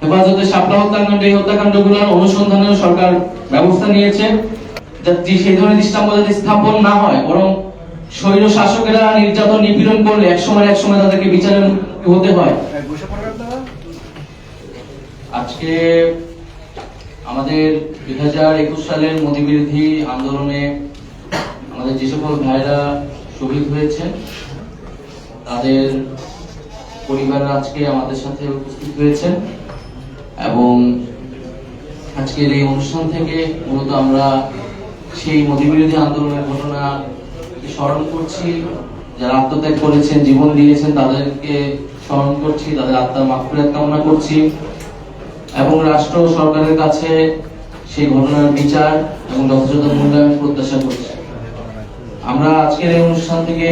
হেফাজতে শাপলা হত্যাকাণ্ড, এই হত্যাকাণ্ডগুলোর অনুসন্ধানেও সরকার ব্যবস্থা নিয়েছে যাতে সেই ধরনের দৃষ্টান্ত যাতে স্থাপন না হয়, বরং স্বৈর শাসকেরা নির্যাতন, নিপীড়ন করলে এক সময় এক সময় তাদেরকে বিচারের হতে হয়। আজকে আমাদের দুই হাজার একুশ সালের মোদী বিরোধী আন্দোলনে আমাদের যে সকল ভাইরা শহীদ হয়েছে, তাদের পরিবার আজকে আমাদের সাথে উপস্থিত হয়েছেন এবং আজকের এই অনুষ্ঠান থেকে মূলত আমরা সেই মোদী বিরোধী আন্দোলনের ঘটনা স্মরণ করছি। যারা আত্মত্যাগ করেছেন, জীবন দিয়েছেন, তাদেরকে স্মরণ করছি, তাদের আত্মার মাফিরাত কামনা করছি এবং রাষ্ট্র সরকারের কাছে সেই ঘটনার বিচার এবং যথাযথ মূল্যায়ন প্রত্যাশা করছি। আমরা আজকের এই অনুষ্ঠান থেকে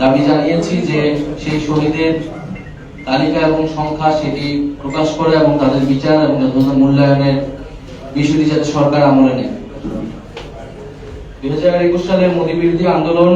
দাবি জানিয়েছি যে সেই শহীদের তালিকা এবং সংখ্যা সেটি প্রকাশ করে এবং তাদের বিচার এবং যথাযথ মূল্যায়নের বিষয়টি যাতে সরকার আমলে নেয়। দুই হাজার একুশ সালের মোদী বিরোধী আন্দোলন,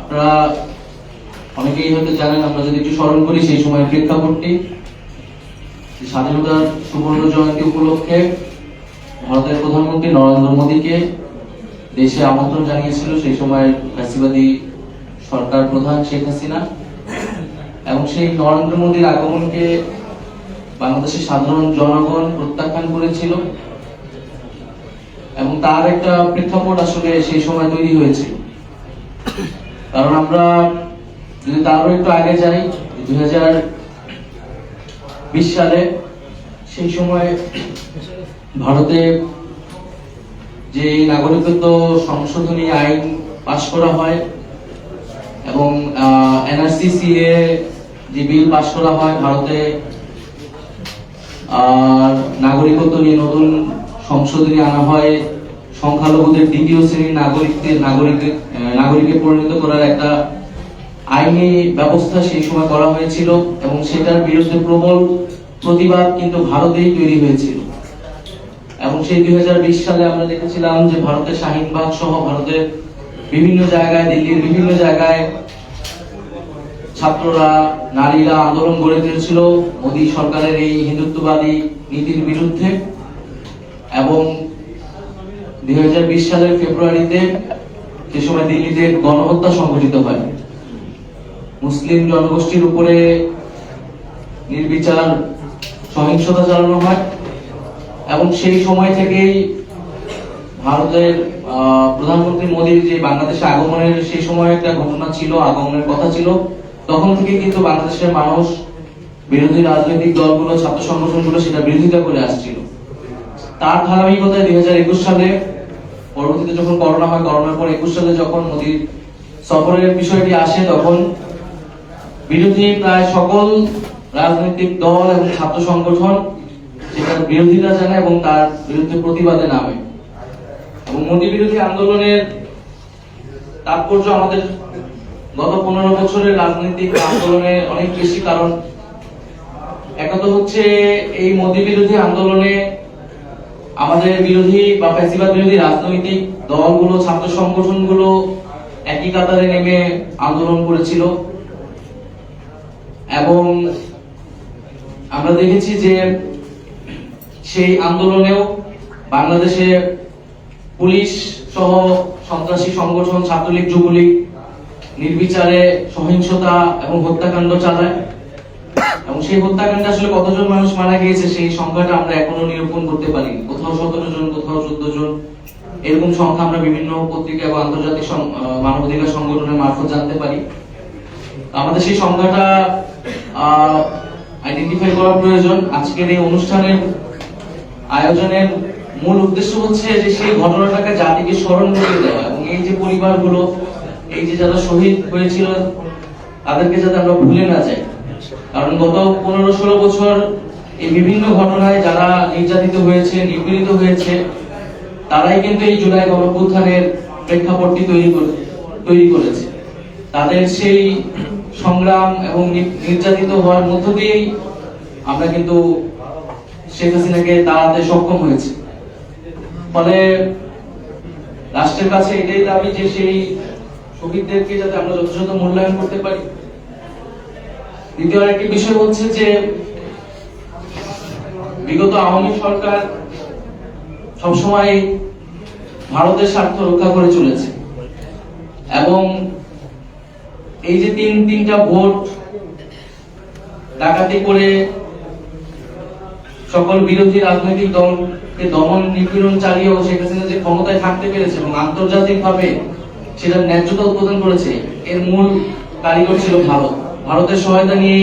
আপনারা অনেকেই হয়তো জানেন, আমরা যদি একটু স্মরণ করি সেই সময়ের প্রেক্ষাপটটি স্বাধীনতার সুবর্ণ জয়ন্তী উপলক্ষে ভারতের প্রধানমন্ত্রী নরেন্দ্র মোদীকে দেশে আমন্ত্রণ জানিয়েছিল সেই সময়ের ফ্যাসিবাদী সরকার প্রধান শেখ হাসিনা। এবং সেই নরেন্দ্র মোদীর আগমনকে বাংলাদেশের সাধারণ জনগণ প্রত্যাখ্যান করেছিল। এবং তার একটা প্রেক্ষাপট আসলে সেই সময় তৈরি হয়েছিল। কারণ আমরা যদি তারও একটু আগে যাই, দুই বিশ সালে সেই সময় ভারতে যে নাগরিকত্ব সংশোধনী আইন পাশ করা হয় এবং এনআরসিসিএ যে বিল পাশ করা হয় ভারতে, আর নাগরিকত্ব নিয়ে নতুন সংশোধনী আনা হয়, সংখ্যালঘুদের দ্বিতীয় শ্রেণির নাগরিকদের নাগরিক নাগরিকে পরিণত করার একটা আইনি ব্যবস্থা সেই সময় করা হয়েছিল এবং সেটার বিরুদ্ধে প্রবল প্রতিবাদ কিন্তু ভারতেই তৈরি হয়েছিল। এবং সেই দুই হাজার বিশ সালে আমরা দেখেছিলাম যে ভারতের শাহিনবাগ সহ ভারতের বিভিন্ন জায়গায়, দিল্লির বিভিন্ন জায়গায় ছাত্ররা নারীরা আন্দোলন গড়ে তুলেছিল মোদী সরকারের এই হিন্দুত্ববাদী নীতির বিরুদ্ধে এবং দুই হাজার বিশ সালের ফেব্রুয়ারিতে যে সময় দিল্লিতে গণহত্যা সংঘটিত হয়, মুসলিম জনগোষ্ঠীর উপরে নির্বিচার সহিংসতা চালানো হয় এবং সেই সময় থেকেই ভারতের প্রধানমন্ত্রী মোদীর যে বাংলাদেশে আগমনের সেই সময় একটা ঘটনা ছিল, আগমনের কথা ছিল। তখন থেকে কিন্তু বাংলাদেশের মানুষ বিরোধী রাজনৈতিক দলগুলো, ছাত্র সংগঠনগুলো সেটা বিরোধিতা করে আসছিল। তার ধারাবাহিকতায় দুই হাজার একুশ সালে, পরবর্তীতে যখন করোনা হয়, করোনার পর একুশ সালে যখন মোদীর সফরের বিষয়টি আসে, তখন বিরোধী প্রায় সকল রাজনৈতিক দল এবং ছাত্র সংগঠন সেটার বিরোধিতা জানায় এবং তার বিরুদ্ধে প্রতিবাদে নামে। এবং মোদী বিরোধী আন্দোলনের তাৎপর্য আমাদের গত পনেরো বছরের রাজনৈতিক আন্দোলনের অনেক বেশি কারণ। একত হচ্ছে এই মোদী বিরোধী আন্দোলনে আমাদের বিরোধী বা ফ্যাসিবাদ বিরোধী রাজনৈতিক দলগুলো, ছাত্র সংগঠনগুলো একই কাতারে নেমে আন্দোলন করেছিল। এবং আমরা দেখেছি যে সেই আন্দোলনেও বাংলাদেশে পুলিশ সহ সন্ত্রাসী সংগঠন, ছাত্রলীগ, যুবলীগ নির্বিচারে সহিংসতা এবং হত্যাকাণ্ড চালায়। এবং সেই হত্যাকাণ্ডে আসলে কতজন মানুষ মারা গিয়েছে সেই সংখ্যাটা আমরা এখনও নিরূপণ করতে পারি কোথাও সতেরো জন, কোথাও চোদ্দ জন। এরকম সংখ্যা আমরা বিভিন্ন পত্রিকা এবং আন্তর্জাতিক মানবাধিকার সংগঠনের মারফত জানতে পারি। আমাদের সেই সংখ্যাটা আইডেন্টিফাই করা প্রয়োজন। আজকের এই অনুষ্ঠানের আয়োজনের মূল উদ্দেশ্য হচ্ছে যে সেই ঘটনাটাকে জাতিকে স্মরণ করিয়ে দেওয়া এবং এই যে পরিবারগুলো এই যে যারা শহীদ হয়েছিল, তাদেরকে যাতে আমরা ভুলে না যাই। কারণ গত পনেরো ষোলো বছর এই বিভিন্ন ঘটনায় যারা নির্যাতিত হয়েছে, নিপীড়িত হয়েছে, তারাই কিন্তু এই জুলাই গণপুত্থানের প্রেক্ষাপটটি তৈরি করে, তৈরি করেছে। তাদের সেই সংগ্রাম এবং নির্যাতিত হওয়ার মধ্য দিয়েই আমরা কিন্তু শেখ হাসিনাকে দাঁড়াতে সক্ষম হয়েছে। ফলে রাষ্ট্রের কাছে এটাই দাবি যে সেই শহীদদেরকে যাতে আমরা যথাযথ মূল্যায়ন করতে পারি। দ্বিতীয় আরেকটি বিষয় হচ্ছে যে, বিগত আওয়ামী সরকার সবসময় ভারতের স্বার্থ রক্ষা করে চলেছে। এবং এই যে তিন, তিনটা ভোট ডাকাতি করে সকল বিরোধী রাজনৈতিক দলকে দমন নিপীড়ন চালিয়েও হাসিনা যে ক্ষমতায় থাকতে পেরেছে এবং আন্তর্জাতিক ভাবে সেটার ন্যায্যতা উৎপাদন করেছে। এর মূল কারিগর ছিল ভারত। ভারতের সহায়তা নিয়ে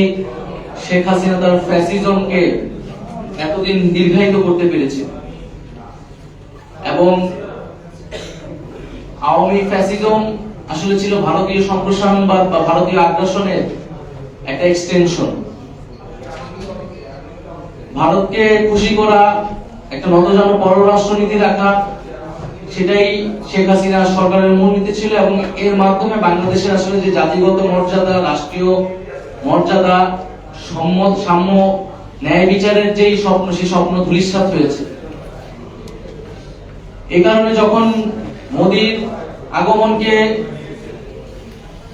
শেখ হাসিনা তার ফ্যাসিজমকে এতদিন দীর্ঘায়িত করতে পেরেছে। এবং আওয়ামী ফ্যাসিজম আসলে ছিল ভারতীয় সম্প্রসারণবাদ বা ভারতীয় আগ্রাসনের একটা এক্সটেনশন ভারতকে খুশি করা, একটা নতজান পররাষ্ট্রনীতি রাখা সেটাই শেখ হাসিনা সরকারের মূলনীতি ছিল এবং এর মাধ্যমে বাংলাদেশের আসলে যে জাতিগত মর্যাদা, রাষ্ট্রীয় মর্যাদা সম্মত সাম্য ন্যায় বিচারের যেই স্বপ্ন, সেই স্বপ্ন ধূলিসাৎ হয়েছে। এই কারণে যখন মোদীর আগমনকে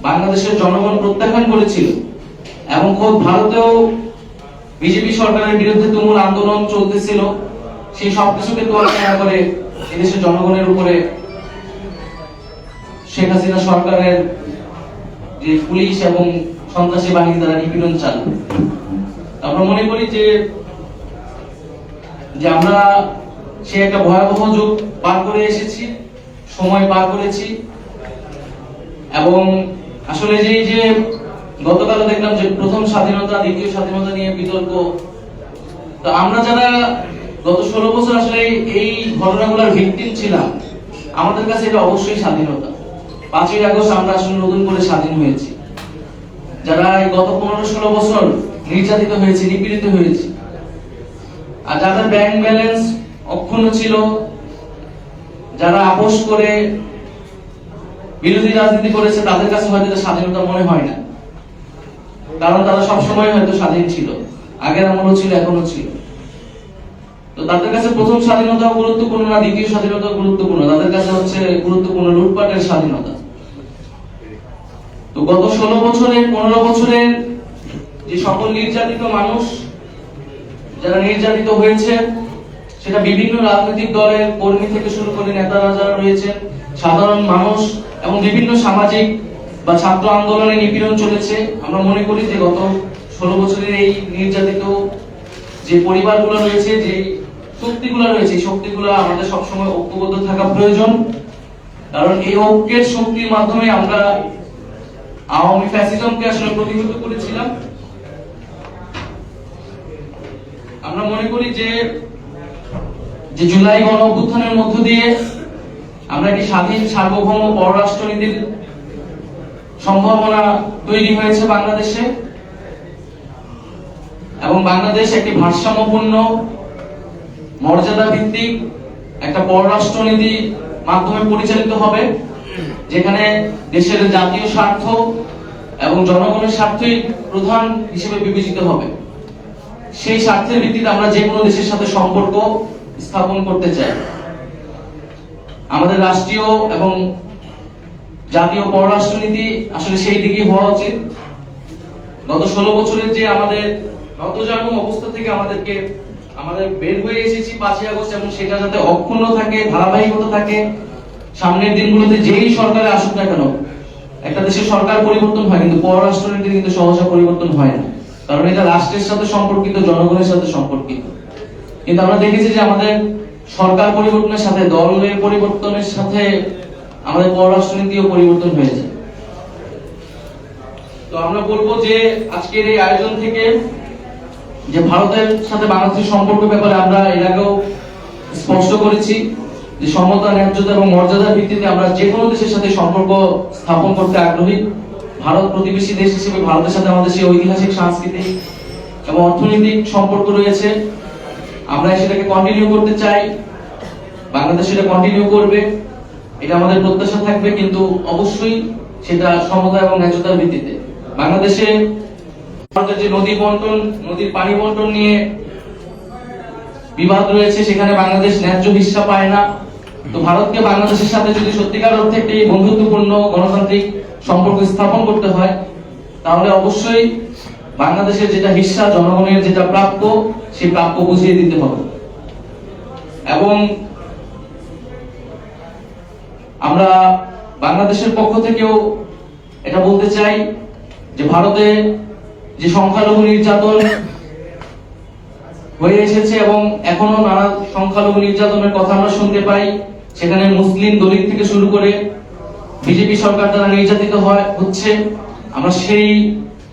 বাংলাদেশের জনগণ প্রত্যাখ্যান করেছিল এবং খোদ ভারতেও বিজেপি সরকারের বিরুদ্ধে তুমুল আন্দোলন চলতেছিল, সেই সবকিছুকে তোয়াক্কা করে এদেশের জনগণের উপরে শেখ হাসিনা সরকারের যে পুলিশ এবং সন্ত্রাসী বাহিনী দ্বারা নিপীড়ন চালু। আমরা মনে করি যে যে আমরা সে একটা ভয়াবহ যুগ পার করে এসেছি, সময় পার করেছি, এবং আসলে যে যে গতকাল দেখলাম যে প্রথম স্বাধীনতা, দ্বিতীয় স্বাধীনতা নিয়ে বিতর্ক। তো আমরা যারা গত ষোলো বছর আসলে এই- ঘটনাগুলোর ভিকটিম ছিলাম আমাদের কাছে এটা অবশ্যই স্বাধীনতা। পাঁচই আগস্ট আমরা আসলে নতুন করে স্বাধীন হয়েছি। যারা এই গত পনেরো ষোলো বছর নির্যাতিত হয়েছে, নিপীড়িত হয়েছে, আর যাদের ব্যাংক ব্যালেন্স অক্ষুণ্ণ ছিল, যারা আপোষ করে বিরোধী রাজনীতি করেছে, তাদের কাছে হয়তো স্বাধীনতা মনে হয় না। কারণ তারা সবসময় হয়তো স্বাধীন ছিল। আগের আমলও ছিল এখনও ছিল। তো তাদের কাছে প্রথম স্বাধীনতা গুরুত্বপূর্ণ না দ্বিতীয় স্বাধীনতা গুরুত্বপূর্ণ? তাদের কাছে হচ্ছে গুরুত্বপূর্ণ লুটপাটের স্বাধীনতা। তো গত ষোলো বছরের পনেরো বছরের যে সকল নির্যাতিত মানুষ যারা নির্যাতিত হয়েছে, সেটা বিভিন্ন রাজনৈতিক দলের কর্মী থেকে শুরু করে নেতারা যারা রয়েছেন সাধারণ মানুষ এবং বিভিন্ন সামাজিক বা ছাত্র আন্দোলনে নিপীড়ন চলেছে, আমরা মনে করি যে গত ষোলো বছরের এই নির্যাতিত যে পরিবারগুলো রয়েছে যে শক্তিগুলো রয়েছে, এই শক্তিগুলো আমাদের সবসময় ঐক্যবদ্ধ থাকা প্রয়োজন। কারণ এই ঐক্যের শক্তির মাধ্যমে আমরা আওয়ামী ফ্যাসিজমকে আসলে প্রতিহত করেছিলাম। আমরা মনে করি যে যে জুলাই গণ অভ্যুত্থানের মধ্য দিয়ে আমরা একটি স্বাধীন সার্বভৌম পররাষ্ট্রনীতির সম্ভাবনা তৈরি হয়েছে বাংলাদেশে। এবং বাংলাদেশ একটি ভারসাম্যপূর্ণ মর্যাদা ভিত্তিক একটা পররাষ্ট্রনীতি মাধ্যমে পরিচালিত হবে, যেখানে দেশের জাতীয় স্বার্থ এবং জনগণের স্বার্থই প্রধান হিসেবে বিবেচিত হবে। সেই স্বার্থের ভিত্তিতে আমরা যে কোনো দেশের সাথে সম্পর্ক স্থাপন করতে চাই। আমাদের রাষ্ট্রীয় এবং জাতীয় পররাষ্ট্রনীতি আসলে সেই দিকেই হওয়া উচিত। গত ষোলো বছরের যে আমাদের নতজানু অবস্থা থেকে আমাদেরকে আমাদের বের হয়ে এসেছি পাঁচই আগস্ট এবং সেটা যাতে অক্ষুণ্ণ থাকে, ধারাবাহিকতা থাকে, সামনের দিনগুলোতে যেই সরকারে আসুক না কেন, একটা দেশের সরকার পরিবর্তন হয়, কিন্তু পররাষ্ট্রনীতি কিন্তু সহজে পরিবর্তন হয় না। কারণ এটা রাষ্ট্রের সাথে সম্পর্কিত, জনগণের সাথে সম্পর্কিত। কিন্তু আমরা দেখেছি যে আমাদের সরকার পরিবর্তনের সাথে, দলের পরিবর্তনের সাথে আমাদের পররাষ্ট্রনীতিও পরিবর্তন হয়েছে। তো আমরা বলব যে আজকের এই আয়োজন থেকে যে ভারতের সাথে বাংলাদেশের সম্পর্ক ব্যাপারে আমরা এর আগেও স্পষ্ট করেছি যে সমতা, ন্যায্যতা এবং মর্যাদার ভিত্তিতে আমরা যে কোনো দেশের সাথে সম্পর্ক স্থাপন করতে আগ্রহী। ভারত প্রতিবেশী দেশ হিসেবে ভারতের সাথে আমাদের সেই ঐতিহাসিক সাংস্কৃতিক এবং অর্থনৈতিক সম্পর্ক রয়েছে। আমরা সেটাকে কন্টিনিউ করতে চাই। বাংলাদেশ সেটা কন্টিনিউ করবে। এটা আমাদের প্রত্যাশা থাকবে, কিন্তু অবশ্যই সেটা সমতা এবং ন্যায্যতার ভিত্তিতে। বাংলাদেশে ভারতের যে নদী বন্টন, নদীর পানি বন্টন নিয়ে বিবাদ রয়েছে, সেখানে বাংলাদেশ ন্যায্য হিস্সা পায় না। তো ভারতকে বাংলাদেশের সাথে যদি সত্যিকার অর্থে একটি বন্ধুত্বপূর্ণ গণতান্ত্রিক সম্পর্ক স্থাপন করতে হয়, তাহলে অবশ্যই বাংলাদেশের যেটা হিস্সা জনগণের যেটা প্রাপ্য, সেই প্রাপ্য বুঝিয়ে দিতে হবে। এবং আমরা বাংলাদেশের পক্ষ থেকেও এটা বলতে চাই যে ভারতে যে সংখ্যালঘু নির্যাতন হয়ে এসেছে এবং এখনও নানা সংখ্যালঘু নির্যাতনের কথা আমরা শুনতে পাই, সেখানে মুসলিম দলিত থেকে শুরু করে বিজেপি সরকার দ্বারা নির্যাতিত হয়, হচ্ছে। আমরা সেই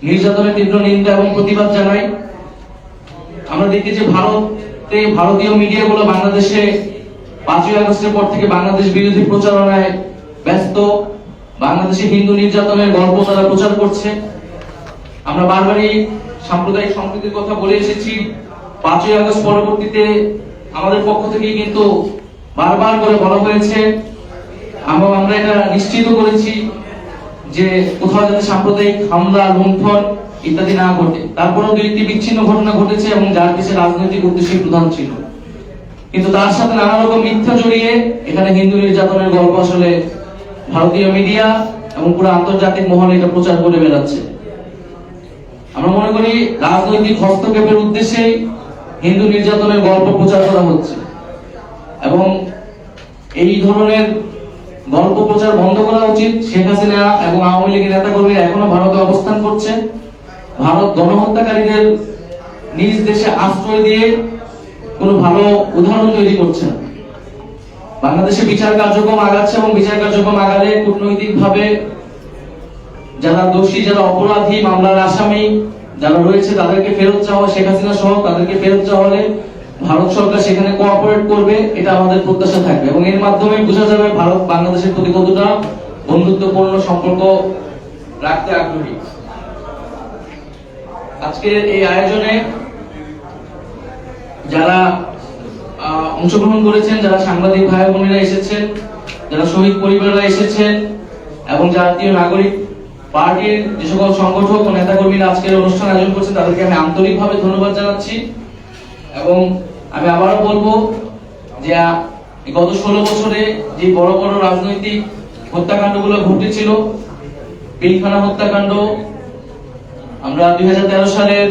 নির্যাতনের তীব্র নিন্দা এবং প্রতিবাদ জানাই। আমরা দেখি যে ভারতে ভারতীয় মিডিয়াগুলো বাংলাদেশে পাঁচই আগস্টের পর থেকে বাংলাদেশ বিরোধী প্রচারণায় ব্যস্ত। বাংলাদেশে হিন্দু নির্যাতনের গল্প তারা প্রচার করছে। আমরা বারবারই সাম্প্রদায়িক সম্প্রীতির কথা বলে এসেছি। পাঁচই আগস্ট পরবর্তীতে আমাদের পক্ষ থেকে কিন্তু বারবার করে বলা হয়েছে। এবং আমরা এটা নিশ্চিত করেছি যে কোথাও যাতে সাম্প্রদায়িক হামলা, লুণ্ঠন ইত্যাদি না ঘটে। তারপরেও দুই একটি বিচ্ছিন্ন ঘটনা ঘটেছে এবং যার পিছনে রাজনৈতিক উদ্দেশ্যই প্রধান ছিল। কিন্তু তার সাথে নানা রকম মিথ্যা জড়িয়ে এখানে হিন্দু নির্যাতনের গল্প আসলে ভারতীয় মিডিয়া এবং পুরো আন্তর্জাতিক মহলে এটা প্রচার করে বেড়াচ্ছে। আমরা মনে করি রাজনৈতিক হস্তক্ষেপের উদ্দেশ্যে হিন্দু নির্যাতনের গল্প প্রচার করা হচ্ছে। এবং এই ধরনের গল্প প্রচার বন্ধ করা উচিত। শেখ হাসিনা এবং আওয়ামী লীগের নেতা কর্মীরা এখনও ভারতে অবস্থান করছে ভারত গণহত্যাকারীদের নিজ দেশে আশ্রয় দিয়ে কোনো ভালো উদাহরণ তৈরি করছে না। বাংলাদেশে বিচার কার্যক্রম আগাচ্ছে এবং বিচার কার্যক্রম আগালে কূটনৈতিক ভাবে যারা দোষী, যারা অপরাধী, মামলার আসামি, যারা রয়েছে তাদেরকে ফেরত চাওয়া, শেখ হাসিনা সহ তাদেরকে ফেরত চাওয়া হলে ভারত সরকার সেখানে কোঅপারেট করবে, এটা আমাদের প্রত্যাশা থাকবে। এবং এর মাধ্যমে বোঝা যাবে ভারত বাংলাদেশের প্রতি কতটা বন্ধুত্বপূর্ণ সম্পর্ক রাখতে আগ্রহী। আজকের এই আয়োজনে যারা অংশগ্রহণ করেছেন, যারা সাংবাদিক ভাই বোনেরা এসেছেন, যারা শহীদ পরিবাররা এসেছেন, এবং জাতীয় নাগরিক পার্টির যে সকল সংগঠক ও নেতাকর্মীরা আজকের অনুষ্ঠান আয়োজন করছেন, তাদেরকে আমি আন্তরিকভাবে ধন্যবাদ জানাচ্ছি। এবং আমি আবারও বলব যে গত ষোলো বছরে যে বড় বড় রাজনৈতিক হত্যাকাণ্ডগুলো ঘটেছিল পিলখানা হত্যাকাণ্ড, আমরা দুই হাজার তেরো সালের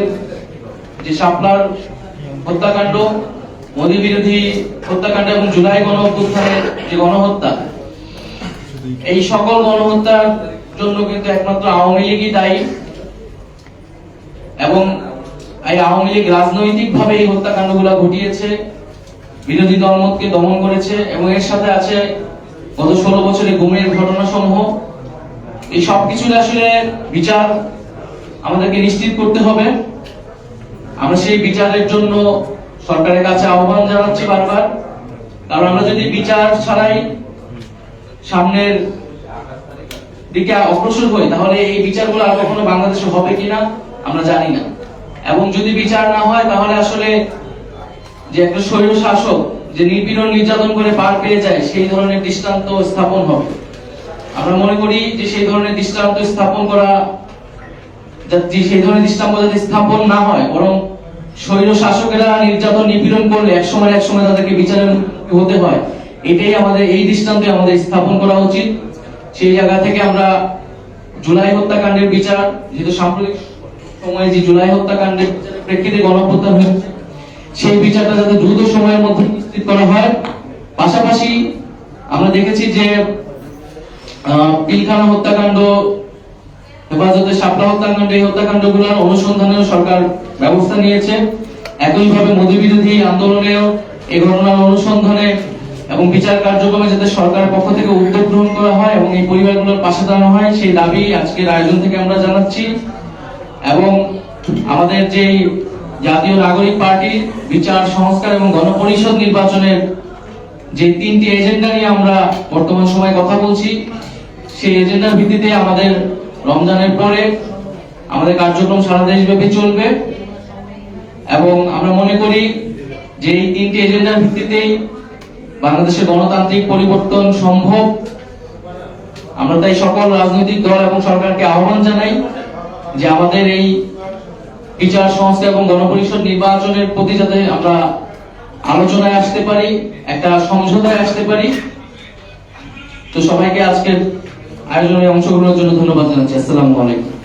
যে শাপলার হত্যাকাণ্ড, মোদী বিরোধী হত্যাকাণ্ড এবং জুলাই গণ যে গণহত্যা, এই সকল গণহত্যার জন্য কিন্তু একমাত্র আওয়ামী লীগই দায়ী। এবং এই আওয়ামী লীগ রাজনৈতিক ভাবে এই হত্যাকাণ্ডগুলো ঘটিয়েছে, বিরোধী দলমতকে দমন করেছে, এবং এর সাথে আছে গত ষোলো বছরে গুমের ঘটনা সমূহ এই সবকিছুর আসলে বিচার আমাদেরকে নিশ্চিত করতে হবে। আমরা সেই বিচারের জন্য সরকারের কাছে আহ্বান জানাচ্ছি বারবার। কারণ আমরা যদি বিচার ছাড়াই সামনের দিকে অগ্রসর হই, তাহলে এই বিচারগুলো আর কখনো বাংলাদেশে হবে কিনা, আমরা জানি না। এবং যদি বিচার না হয়, তাহলে আসলে যে একটা স্বৈর শাসক যে নিপীড়ন নির্যাতন করে পার পেয়ে যায়, সেই ধরনের দৃষ্টান্ত স্থাপন হবে। আমরা মনে করি যে সেই ধরনের দৃষ্টান্ত স্থাপন করা যাতে সেই ধরনের দৃষ্টান্ত যাতে স্থাপন না হয়, বরং স্বৈর শাসকেরা নির্যাতন নিপীড়ন করলে এক সময় এক সময় তাদেরকে বিচারের হতে হয়, এটাই আমাদের এই দৃষ্টান্তে আমাদের স্থাপন করা উচিত। সেই জায়গা থেকে আমরা জুলাই হত্যাকাণ্ডের বিচার, যেহেতু সাম্প্রতিক সময়ে যে জুলাই হত্যাকাণ্ডের প্রেক্ষিতে গণহত্যা হয়েছে, সেই বিচারটা যাতে দ্রুত সময়ের মধ্যে নিশ্চিত করা হয়। পাশাপাশি আমরা দেখেছি যে পিলখানা হত্যাকাণ্ড, হেফাজতে শাপলা হত্যাকাণ্ড, এই হত্যাকাণ্ডগুলোর অনুসন্ধানেও সরকার ব্যবস্থা নিয়েছে। একইভাবে মোদী বিরোধী আন্দোলনেও এই ঘটনার অনুসন্ধানে এবং বিচার কার্যক্রমে যাতে সরকারের পক্ষ থেকে উদ্যোগ গ্রহণ করা হয় এবং এই পরিবারগুলোর পাশে দাঁড়ানো হয়, সেই দাবি আজকের আয়োজন থেকে আমরা জানাচ্ছি। এবং আমাদের যে জাতীয় নাগরিক পার্টি, বিচার, সংস্কার এবং গণপরিষদ নির্বাচনের যে তিনটি এজেন্ডা নিয়ে আমরা বর্তমান সময়ে কথা বলছি, সেই এজেন্ডার ভিত্তিতে আমাদের রমজানের পরে আমাদের কার্যক্রম সারা দেশব্যাপী চলবে। এবং আমরা মনে করি যে এই তিনটি এজেন্ডার ভিত্তিতেই বাংলাদেশের গণতান্ত্রিক পরিবর্তন সম্ভব? আমরা তাই সকল রাজনৈতিক দল এবং সরকারকে আহ্বান জানাই যে আমাদের এই বিচার সংস্থা এবং গণপরিষদ নির্বাচনের প্রতি যাতে আমরা আলোচনায় আসতে পারি, একটা সমঝোতায় আসতে পারি। তো সবাইকে আজকের আয়োজনে অংশগ্রহণের জন্য ধন্যবাদ জানাচ্ছি। আসসালামু আলাইকুম।